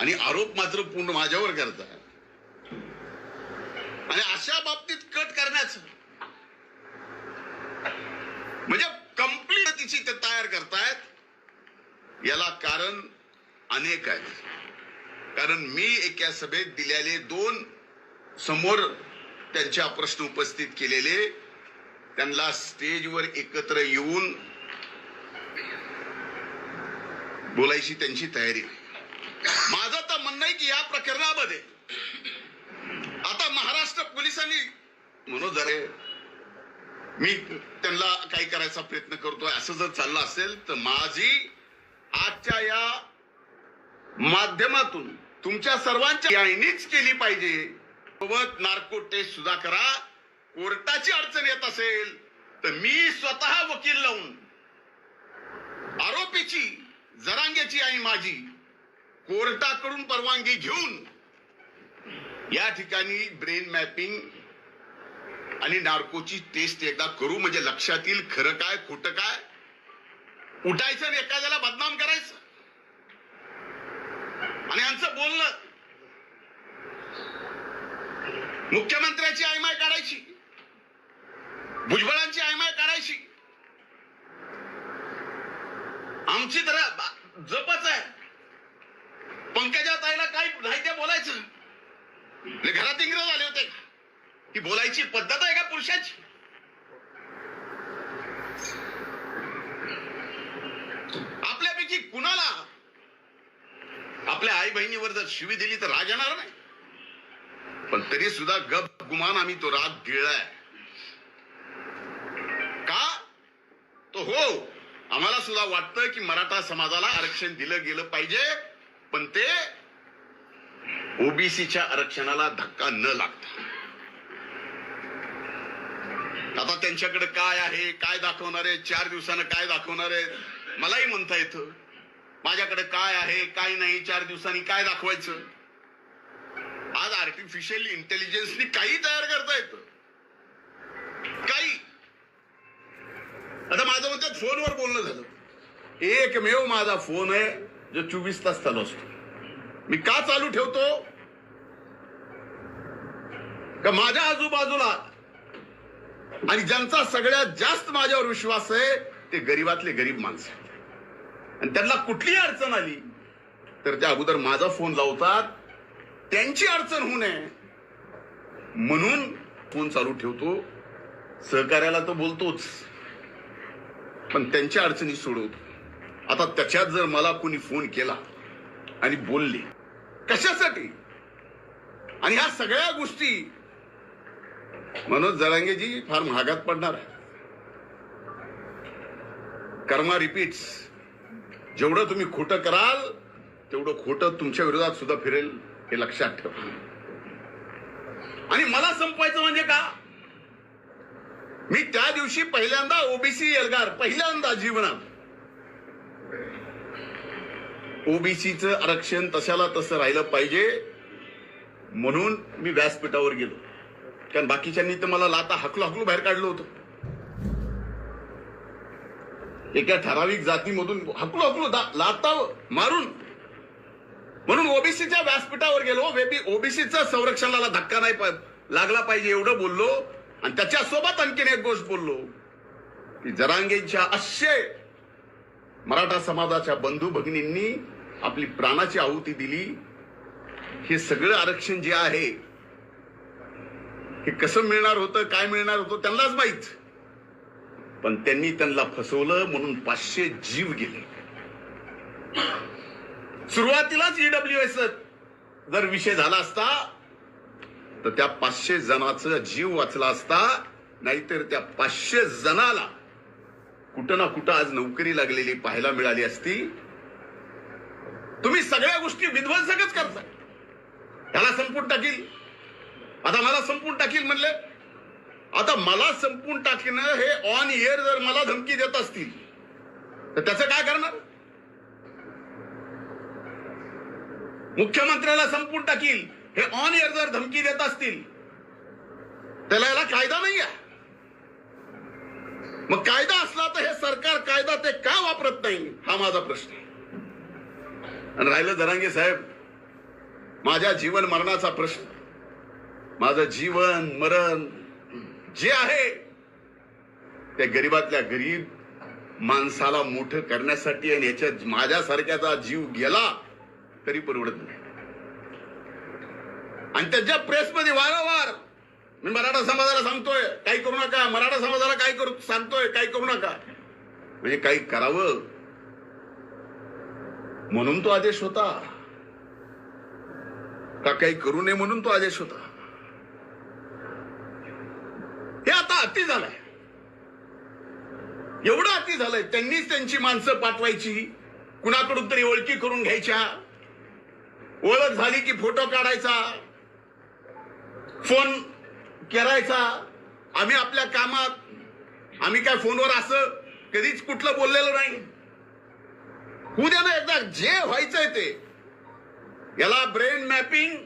आणि आरोप मात्र पूर्ण माझ्यावर करता आणि अशा बाबतीत कट करण्याच. म्हणजे कंप्लीट तिची ते तयार करतायत. याला कारण अनेक आहेत. कारण मी एका सभेत दिलेले दोन समोर त्यांच्या प्रश्न उपस्थित केलेले त्यांना स्टेजवर एकत्र येऊन बोलायची त्यांची तयारी. माझं तर म्हणणं आहे की या प्रकरणामध्ये आता महाराष्ट्र पोलिसांनी म्हणून जरे मी त्यांना काही करायचा प्रयत्न करतोय. असं जर चाललं असेल तर माझी आजच्या या माध्यमातून तुमच्या सर्वांच्या यांनीच केली पाहिजे. सोबत नार्को टेस्ट सुद्धा करा. कोर्टाची अडचण येत असेल तर मी स्वतः वकील लावून आरोपीची जरांग्याची आई माझी कोर्टाकडून परवानगी घेऊन या ठिकाणी ब्रेन मॅपिंग आणि नार्कोची टेस्ट एकदा करू म्हणजे लक्षात येईल खरं काय खोटं काय उठायचं आणि एखाद्याला बदनाम करायचं. आणि यांचं बोलणं. मुख्यमंत्र्याची आयमाय काढायची. भुजबळांची आयमाय काढायची. आमची तर बा- जपच आहे. पंकजा ताईला काय नाही ते बोलायचं. घरात इंग्रज आले होते. ही बोलायची पद्धत आहे का पुरुषाची? आपल्यापैकी कुणाला आपल्या आई बहिणीवर जर शिवी दिली तर राग येणार नाही. पण तरी सुद्धा गप गुमान आम्ही तो राग गिळलाय. का? तो हो आम्हाला सुद्धा वाटतं की मराठा समाजाला आरक्षण दिलं गेलं पाहिजे. पण ते ओबीसीच्या आरक्षणाला धक्का न लागता. आता त्यांच्याकडे काय आहे काय दाखवणार आहे चार दिवसानं काय दाखवणार आहे मलाही म्हणता येत. माझ्याकडे काय आहे काय नाही चार दिवसांनी काय दाखवायचं? आज आर्टिफिशियल इंटेलिजन्सनी काही तयार करता येत. काही. आता माझं म्हणतात फोनवर बोलणं झालं. एकमेव माझा फोन आहे जो चोवीस तास चालू असतो. मी का चालू ठेवतो? का माझ्या आजूबाजूला? आणि ज्यांचा सगळ्यात जास्त माझ्यावर विश्वास आहे ते गरीबातले गरीब माणसं आणि त्यांना कुठलीही अडचण आली तर त्या अगोदर माझा फोन लावतात त्यांची अडचण होऊ नये. म्हणून फोन चालू ठेवतो. सहकार्याला तर बोलतोच. पण त्यांच्या अडचणी सोडवतो. आता त्याच्यात जर मला कोणी फोन केला आणि बोलले कशासाठी? आणि ह्या सगळ्या गोष्टी मनोज जरांगेजी फार महागात पडणार आहे कर्मा रिपीट्स जेवढं तुम्ही खोटं कराल तेवढं खोटं तुमच्या विरोधात सुद्धा फिरेल हे लक्षात ठेवा. आणि मला संपवायचं म्हणजे का? मी त्या दिवशी पहिल्यांदा ओबीसी एल्गार पहिल्यांदा जीवनात. ओबीसीचं आरक्षण तशाला तसं राहिलं पाहिजे म्हणून मी व्यासपीठावर गेलो. कारण बाकीच्यांनी तर मला लाता हकलो हकलो बाहेर काढलं होतं. एका ठराविक जातीमधून हकलो हकलो लाता मारून. म्हणून ओबीसीच्या व्यासपीठावर गेलो. ओबीसीचं संरक्षणाला धक्का नाही लागला पाहिजे एवढं बोललो. आणि त्याच्यासोबत आणखीन एक गोष्ट बोललो. की जरांगेंच्या अशे मराठा समाजाच्या बंधू भगिनींनी आपली प्राणाची आहुती दिली. हे सगळं आरक्षण जे आहे हे कसं मिळणार होतं काय मिळणार होतं त्यांनाच माहीत. पण त्यांनी त्यांना फसवलं म्हणून पाचशे जीव गेले. सुरुवातीलाच ईडब्ल्यू एस जर विषय झाला असता तर त्या पाचशे जणाचा जीव वाचला असता नाहीतर त्या पाचशे जणाला कुठं ना कुठं आज नोकरी लागलेली पाहायला मिळाली असती. तुम्ही सगळ्या गोष्टी विध्वंसकच करता त्याला संपून टाकील. आता मला संपून टाकील म्हणले. आता मला संपून टाकणं हे ऑन इयर जर मला धमकी देत असतील तर त्याचं काय करणार? मुख्यमंत्र्याला संपून टाकील. हे ऑन इयर जर धमकी देत असतील त्याला याला कायदा नाही आहे मग कायदा असला तर हे सरकार कायदा ते का वापरत नाही? हा माझा प्रश्न आहे. आणि राहिलं जरांगे साहेब माझ्या जीवन मरणाचा प्रश्न. माझं जीवन मरण जे आहे त्या गरीबातल्या गरीब माणसाला मोठं करण्यासाठी आणि याच्यात माझ्यासारख्याचा जीव गेला तरी परवडत नाही. आणि त्याच्या प्रेसमध्ये वारंवार मी मराठा समाजाला सांगतोय काही करू नका मराठा समाजाला काय करू सांगतोय काही करू नका. म्हणजे काही करावं म्हणून तो आदेश होता. का काही करू नये म्हणून तो आदेश होता. हे आता अति झालंय. एवढं अति झालंय त्यांनीच त्यांची माणसं पाठवायची. कुणाकडून तरी ओळखी करून घ्यायच्या. ओळख झाली की फोटो काढायचा. फोन करायचा. आम्ही आपल्या कामात आम्ही काय फोनवर असं कधीच कुठलं बोललेलं नाही. उद्या ना एकदा जे व्हायचंय ते. याला ब्रेन मॅपिंग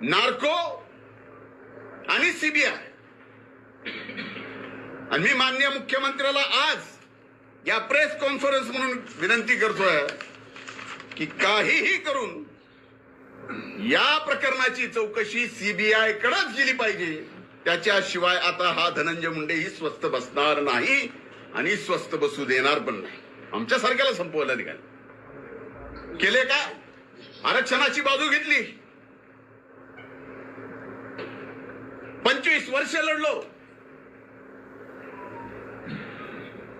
नार्को आणि सीबीआय. आणि मी मान्य मुख्यमंत्र्याला आज या प्रेस कॉन्फरन्स म्हणून विनंती करतोय की काहीही करून या प्रकरणाची चौकशी सीबीआय कडेच गेली पाहिजे. त्याच्याशिवाय आता हा धनंजय मुंडेही स्वस्थ बसणार नाही आणि स्वस्थ बसू देणार पण नाही. आमच्या सारख्याला संपवलं निघाले. केले का? आरक्षणाची बाजू घेतली. पंचवीस वर्ष लढलो.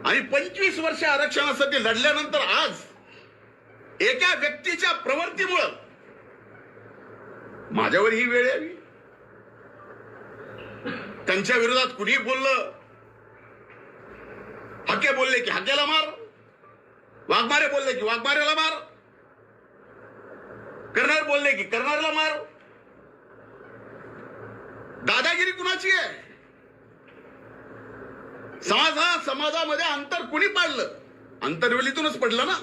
आणि पंचवीस वर्ष आरक्षणासाठी लढल्यानंतर आज एका व्यक्तीच्या प्रवृत्तीमुळं माझ्यावर ही वेळ यावी. त्यांच्या विरोधात कुणी बोललं. हके बोलले की हक्याला मार. वाघमारे बोलले की वाघमारेला मार. करणार बोलले की करणारला मार. दादागिरी कुणाची आहे? समाज हा समाजामध्ये अंतर कुणी पाडलं? अंतरवेलीतूनच पडलं ना?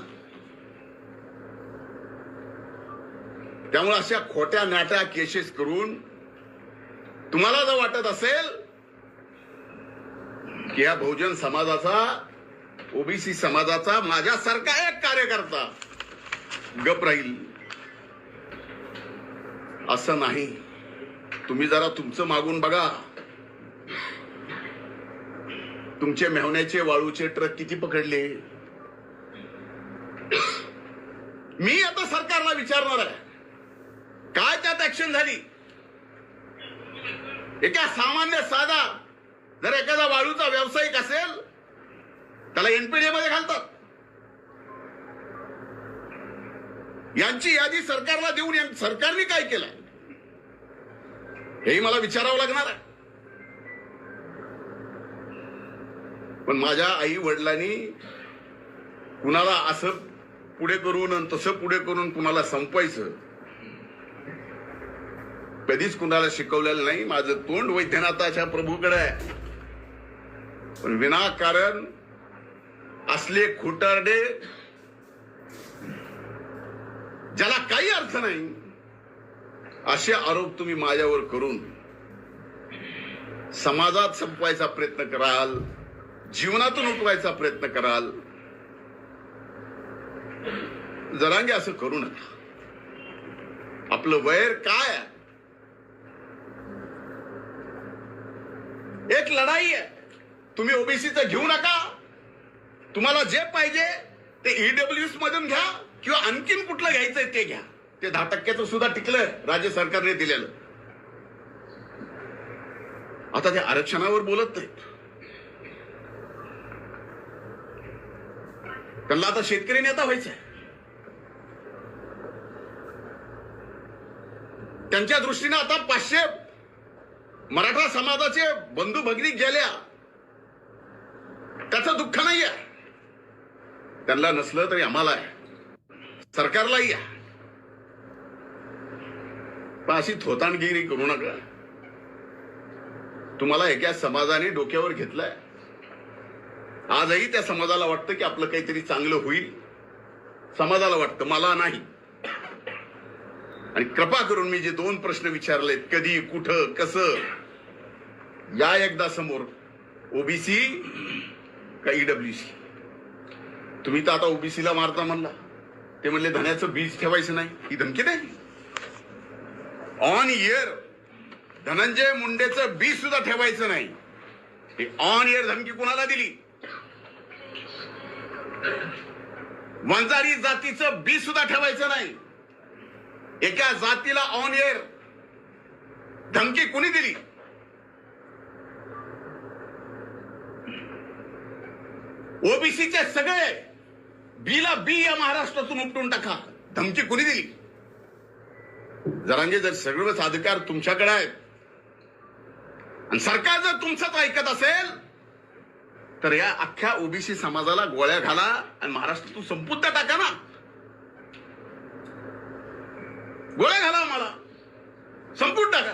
त्यामुळे अशा खोट्या नाट्या केसेस करून तुम्हाला जर वाटत असेल की या बहुजन समाजाचा ओबीसी समाजाचा माझ्यासारखा एक कार्यकर्ता गप राहील. असं नाही. तुम्ही जरा तुमचं मागून बघा. तुमचे मेहण्याचे वाळूचे ट्रक किती पकडले? मी आता सरकारला विचारणार आहे. काय त्यात ऍक्शन झाली? एका सामान्य साधा जर एखादा वाळूचा व्यावसायिक असेल त्याला एनपीडी मध्ये घालतात. यांची यादी सरकारला देऊन सरकारने काय केलं? हेही मला विचारावं लागणार आहे. पण माझ्या आई वडिलांनी कुणाला असं पुढे करून आणि तसं पुढे करून कुणाला संपवायचं कधीच कुणाला शिकवलेलं नाही. माझं तोंड वैद्यनाथाच्या प्रभूकडे आहे. पण विनाकारण असले खोटारडे ज्याला काही अर्थ नाही असे आरोप तुम्ही माझ्यावर करून समाजात संपवायचा प्रयत्न कराल जीवनातून उठवायचा प्रयत्न कराल. जरांगे असं करू नका. आपलं वैर काय आहे? एक लढाई आहे. तुम्ही ओबीसीचं घेऊ नका. तुम्हाला जे पाहिजे ते ईडब्ल्यूएस मधून घ्या किंवा आणखीन कुठलं घ्यायचंय ते घ्या. ते दहा टक्क्याचं सुद्धा टिकलं राज्य सरकारने दिलेलं. आता ते आरक्षणावर बोलत नाहीत. त्यांना आता शेतकरी नेता व्हायचंय. त्यांच्या दृष्टीने आता पाचशे मराठा समाजाचे बंधू भगिनी गेल्या. त्याचं दुःख नाही आहे त्यांना नसलं तरी आम्हाला आहे. सरकारलाही आहे. पण अशी थोतांडगिरी करू नका. तुम्हाला एका समाजाने डोक्यावर घेतलंय. आजही त्या समाजाला वाटतं की आपलं काहीतरी चांगलं होईल. समाजाला वाटतं मला नाही. आणि कृपा करून मी जे दोन प्रश्न विचारलेत कधी कुठं कसं या एकदा समोर ओबीसी का ईडब्ल्यूसी? तुम्ही तर आता ओबीसीला मारता म्हणला. ते म्हणले धन्याचं बीज ठेवायचं नाही. ही धमकी नाही ऑन इयर धनंजय मुंडेचं बी सुद्धा ठेवायचं नाही. ही ऑन इयर धमकी कुणाला दिली? वंजारी जातीचं बी सुद्धा ठेवायचं नाही. एका जातीला ऑन एअर धमकी कुणी दिली? ओबीसीचे सगळे बीला बी या महाराष्ट्रातून उपटून टाका. धमकी कुणी दिली? जरांगे जर सगळेच अधिकार तुमच्याकडे आहेत आणि सरकार जर तुमचंच ऐकत असेल तर या अख्ख्या ओबीसी समाजाला गोळ्या घाला आणि महाराष्ट्रातून संपूर्ण टाका ना. गोळ्या घाला मला संपुट टाका.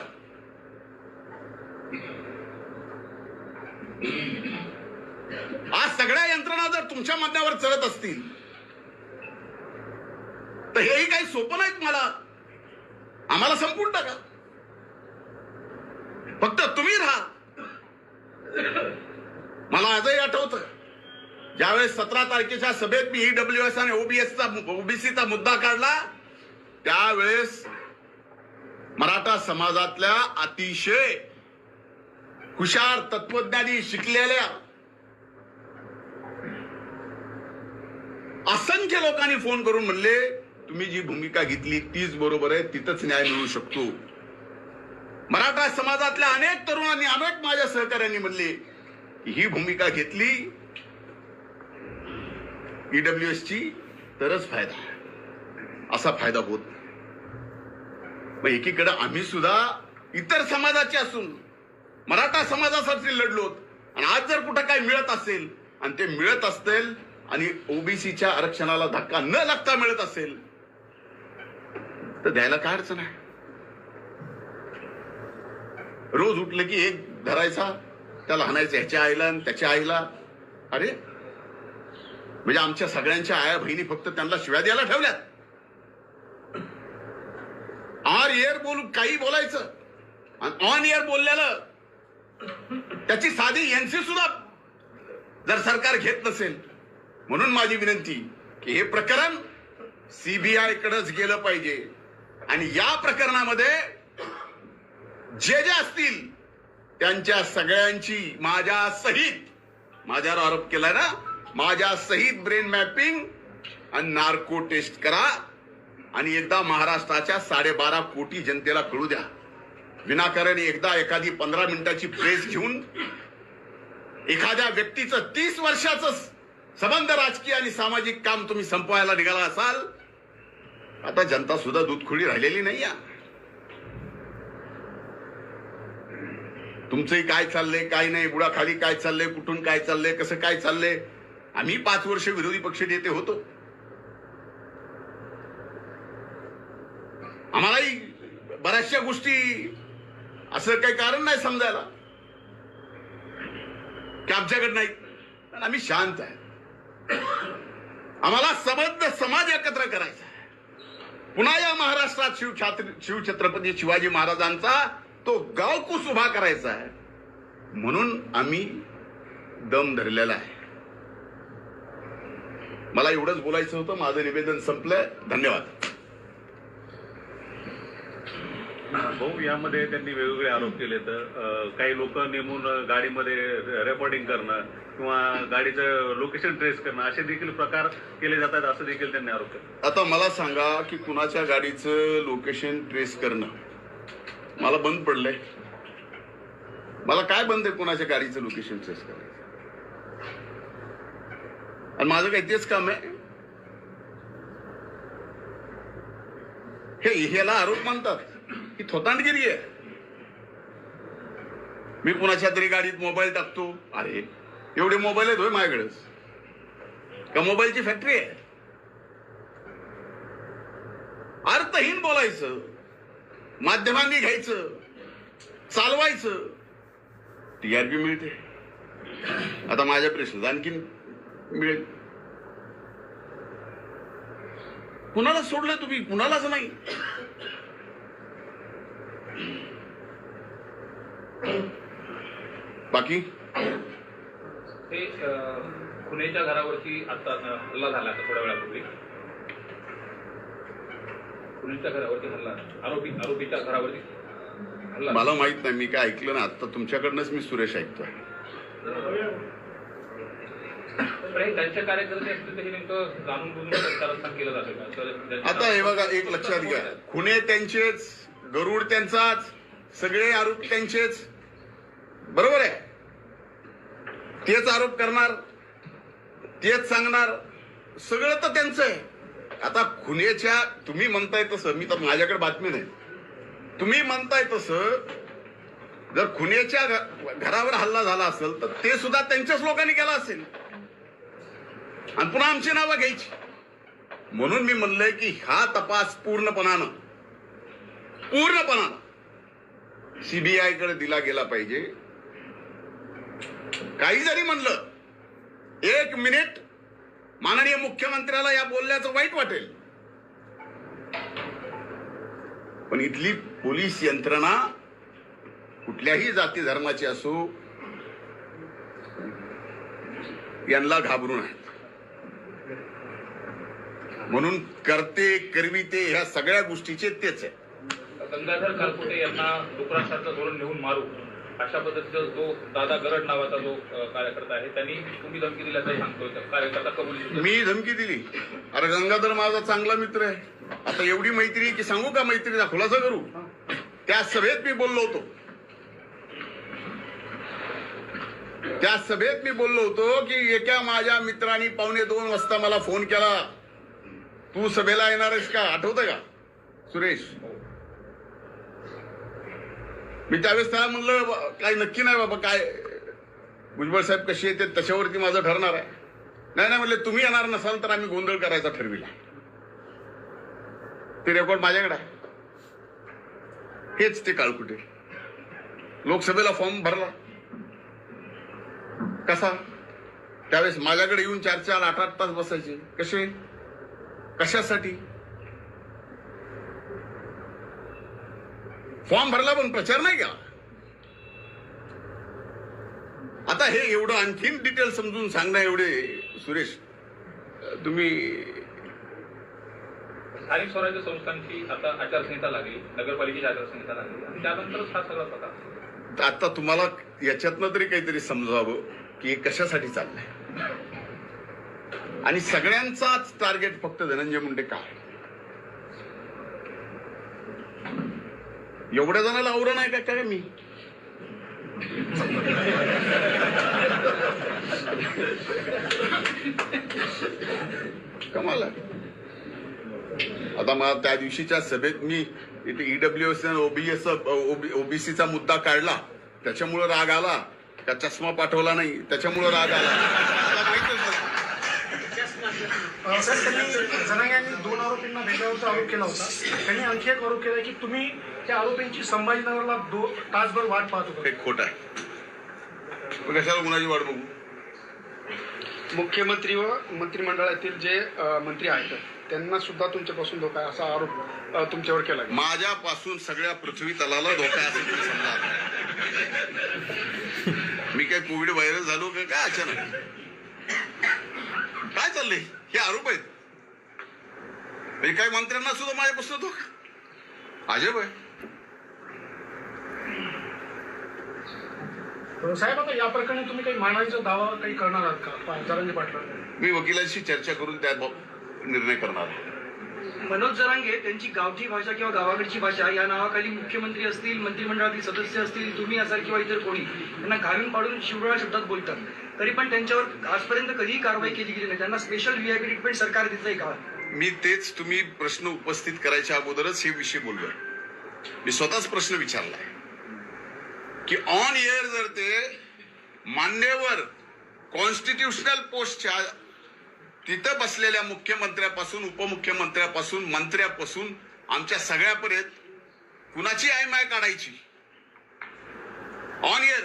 आज सगळ्या यंत्रणा जर तुमच्या मध्यावर चढत असतील तर हेही काही सोपं नाही मला. आम्हाला संपून टाका. फक्त तुम्ही राहा. मला आजही आठवत ज्यावेळेस सतरा तारखेच्या सभेत मी ईडब्ल्यू एस आणि ओबीएसचा ओबीसीचा मुद्दा काढला त्यावेळेस मराठा समाजातल्या अतिशय हुशार तत्वज्ञानी शिकलेल्या असंख्य लोकांनी फोन करून म्हणले तुम्ही जी भूमिका घेतली तीच बरोबर आहे तिथंच न्याय मिळू शकतो. मराठा समाजातल्या अनेक तरुणांनी अनेक माझ्या सहकार्यांनी म्हणले की ही भूमिका घेतली ईडब्ल्यू एस ची तरच फायदा असा फायदा होत मग एकीकडे आम्ही सुद्धा इतर समाजाचे असून मराठा समाजासाठी लढलोत आणि आज जर कुठं काही मिळत असेल आणि ते मिळत असेल आणि ओबीसीच्या आरक्षणाला धक्का न लागता मिळत असेल तर द्यायला काय अडचण आहे? रोज उठलं की एक धरायचा त्याला हाणायचं ह्याच्या आईला आणि त्याच्या आईला. अरे म्हणजे आमच्या सगळ्यांच्या आया बहिणी फक्त त्यांना शिव्या द्यायला ठेवल्यात. आर इयर बोलू काही बोलायचं. आणि ऑन इयर बोललेलं त्याची साधी एनसी सुद्धा जर सरकार घेत नसेल म्हणून माझी विनंती की हे प्रकरण सीबीआय कडेच गेलं पाहिजे. आणि या प्रकरणामध्ये जे जे असतील त्यांच्या सगळ्यांची माझ्या सहित माझ्यावर आरोप केलाय ना माझ्या सहित ब्रेन मॅपिंग आणि नार्को टेस्ट करा आणि एकदा महाराष्ट्राच्या साडेबारा कोटी जनतेला कळू द्या. विनाकारण एकदा एखादी पंधरा मिनिटाची प्रेस घेऊन एखाद्या व्यक्तीचं तीस वर्षाचं संबंध राजकीय आणि सामाजिक काम तुम्ही संपवायला निघाला असाल आता जनता सुद्धा दूधखोडी राहिलेली नाही या तुमचंही काय चाललंय काय नाही बुडाखाली काय चाललंय कुठून काय चाललंय कसं काय चाललंय? आम्ही पाच वर्ष विरोधी पक्ष नेते होतो. आम्हालाही बऱ्याचशा गोष्टी असं काही कारण नाही समजायला. की आमच्याकडे नाही. पण आम्ही शांत आहे. आम्हाला समज समाज एकत्र करायचा पुन्हा या महाराष्ट्रात शिवछात्र शिवछत्रपती शिवाजी महाराजांचा तो गावकूस उभा करायचा आहे. म्हणून आम्ही दम धरलेला आहे. मला एवढंच बोलायचं होतं. माझं निवेदन संपलं. धन्यवाद. भाऊ यामध्ये त्यांनी वेगवेगळे आरोप केले तर काही लोक नेमून गाडीमध्ये रेकॉर्डिंग करणं किंवा गाडीचं लोकेशन ट्रेस करणं असे देखील प्रकार केले जातात असं देखील त्यांनी आरोप केला. आता मला सांगा की कुणाच्या गाडीचं लोकेशन ट्रेस करणं? मला बंद पडलंय. मला काय बंद आहे कुणाच्या गाडीचं लोकेशन ट्रेस करायचं? आणि माझं काही तेच काम आहे? हे ह्याला आरोप मानतात. ही थोतांडगिरी आहे. मी कुणाच्या तरी गाडीत मोबाईल टाकतो. अरे एवढे मोबाईल आहेत होय माझ्याकडेच. का मोबाईलची फॅक्टरी आहे? अर्थहीन बोलायचं माध्यमांनी घ्यायचं चालवायचं टीआरपी मिळते. आता माझ्या प्रश्न आणखीन मिळेल. कुणाला सोडलं तुम्ही? कुणालाच नाही. बाकी? ते खुनेच्या घरावरती आता हल्ला झाला आता थोड्या वेळापूर्वी. खुनीच्या घरावरती हल्ला आरोपी आरोपीच्या घरावरती हल्ला मला माहीत नाही मी काय ऐकलं ना आता तुमच्याकडनंच मी सुरेश ऐकतोय. आता हे बघा एक लक्षात घ्या. खुने त्यांचेच गरुड त्यांचाच सगळे आरोप त्यांचेच. बरोबर आहे. तेच आरोप करणार तेच सांगणार सगळं तर त्यांचं आहे. आता खुनेच्या तुम्ही म्हणताय तसं मी तर माझ्याकडे बातमी नाही. तुम्ही म्हणताय तसं जर खुनेच्या घरावर हल्ला झाला असेल तर ते सुद्धा त्यांच्याच लोकांनी केला असेल. आणि पुन्हा आमची नावं घ्यायची. म्हणून मी म्हणलंय की हा तपास पूर्णपणानं पूर्णपणानं सीबीआयकडे दिला गेला पाहिजे. काही जरी म्हणलं एक मिनिट माननीय मुख्यमंत्र्याला या बोलण्याचं वाईट वाटेल. पण इथली पोलीस यंत्रणा कुठल्याही जाती धर्माची असो यांना घाबरून आहेत. म्हणून करते करविते ह्या सगळ्या गोष्टीचे तेच आहे. गंगाधर कालपुटे यांना धोरण नेऊन मारू. अशा पद्धतीचा जो दादा गरड नावाचा जो कार्यकर्ता आहे त्यांनी तुम्ही धमकी दिल्याचं सांगतोय. कार्यकर्ता कबूल मी धमकी दिली. अरे गंगाधर माझा चांगला मित्र आहे. आता एवढी मैत्री की सांगू का मैत्रीचा खुलासा करू? त्या सभेत मी बोललो होतो. त्या सभेत मी बोललो होतो की एका माझ्या मित्राने पावणे दोन वाजता मला फोन केला. तू सभेला येणार आहेस का? आठवतं का? सुरेश. मी त्यावेळेस त्याला म्हणलं काय काही नक्की नाही बाबा काय भुजबळ साहेब कशी येते त्याच्यावरती माझं ठरणार आहे. नाही नाही म्हणले तुम्ही येणार नसाल तर आम्ही गोंधळ करायचा ठरविला. ते रेकॉर्ड माझ्याकडे आहे. हेच ते काळकुटे. लोकसभेला फॉर्म भरला. कसा? त्यावेळेस माझ्याकडे येऊन चार चार आठ आठ तास बसायचे. कसे? कशासाठी? फॉर्म भरला पण प्रचार नाही केला. आता हे एवढं आणखीन डिटेल समजून सांगणं एवढे सुरेश तुम्ही स्थानिक स्वराज्य संस्थांची आता आचारसंहिता लागली नगरपालिकेची आचारसंहिता लागली आणि त्यानंतरच हा सगळा प्रकार. आता तुम्हाला याच्यातनं तरी काहीतरी समजावं की हे कशासाठी चाललंय? आणि सगळ्यांचाच टार्गेट फक्त धनंजय मुंडे का एवढ्या जणाला आवरण आहे का काय मी? कमाल आता मला त्या दिवशीच्या सभेत मी इथे ईडब्ल्यू एस ओबीएस ओबीसीचा मुद्दा काढला. त्याच्यामुळं राग आला. का चष्मा पाठवला नाही. त्याच्यामुळं राग आला. साहेब त्यांनी जनांग यांनी दोन आरोपींना भेटल्यावरचा आरोप केला होता. त्यांनी आणखी एक आरोप केला की तुम्ही त्या आरोपींची संभाजीनगरला दो तासभर वाट पाहत होता. हे खोट आहे. मग कशाला कुणाची वाट बघू? मुख्यमंत्री व मंत्रिमंडळातील जे अ, मंत्री आहेत त्यांना सुद्धा तुमच्यापासून धोका आहे असा आरोप अ, तुमच्यावर केला गेला. माझ्यापासून सगळ्या पृथ्वी तलाला धोका आहे असं तुम्ही समजा मी काय कोविड व्हायरस झालो का? काय अचानक? काय चाललंय? हे आरोप आहेत. म्हणजे काही मंत्र्यांना सुद्धा माझ्यापासून धोका अजब आहे. साहेब आता या प्रकरणी तुम्ही काही मानायचा दावा काही करणार आहात का? पा- जरांगे पाटला मी वकिलांशी चर्चा करून त्या निर्णय करणार आहे. मनोज जरांगे त्यांची गावठी भाषा किंवा गावाकडची भाषा या नावाखाली मुख्यमंत्री असतील मंत्रिमंडळातील सदस्य असतील तुम्ही असाल किंवा इतर कोणी त्यांना घालून पाडून शिवळा शब्दात बोलतात. तरी पण त्यांच्यावर आजपर्यंत कधीही कारवाई केली गेली नाही. त्यांना स्पेशल व्हीआयपी ट्रीटमेंट सरकार देतंय का? मी तेच तुम्ही प्रश्न उपस्थित करायच्या अगोदरच हे विषय बोललो मी स्वतःच प्रश्न विचारलाय. की ऑन एअर जर ते मान्यवर कॉन्स्टिट्युशनल पोस्टच्या तिथं बसलेल्या मुख्यमंत्र्यापासून उपमुख्यमंत्र्यापासून मंत्र्यापासून आमच्या सगळ्यापर्यंत कुणाची आय माय काढायची? ऑन एअर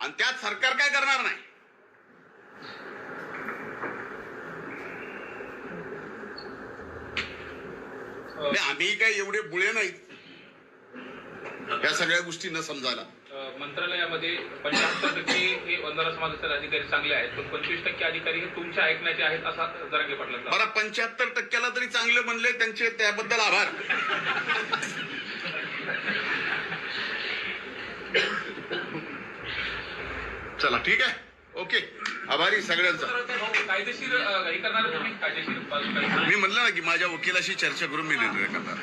आणि त्यात सरकार काय करणार नाही? नाही, आम्ही काय एवढे बुळे नाहीत. या सगळ्या गोष्टी न समजायला. मंत्रालयामध्ये पंच्याहत्तर टक्के हे वंजारा समाजाचे अधिकारी चांगले आहेत पण पंचवीस टक्के अधिकारी हे तुमच्या ऐकण्याचे आहेत असा जरांगे पाटलांचा बरं पंच्याहत्तर टक्क्याला तरी चांगले म्हणले त्यांचे त्याबद्दल आभार. चला ठीक आहे. ओके. आभारी सगळ्यांचा. भाऊ कायदेशीर हे करणार तुम्ही? कायदेशीर मी म्हणलं ना की माझ्या वकिलाशी चर्चा करून मी निर्णय करणार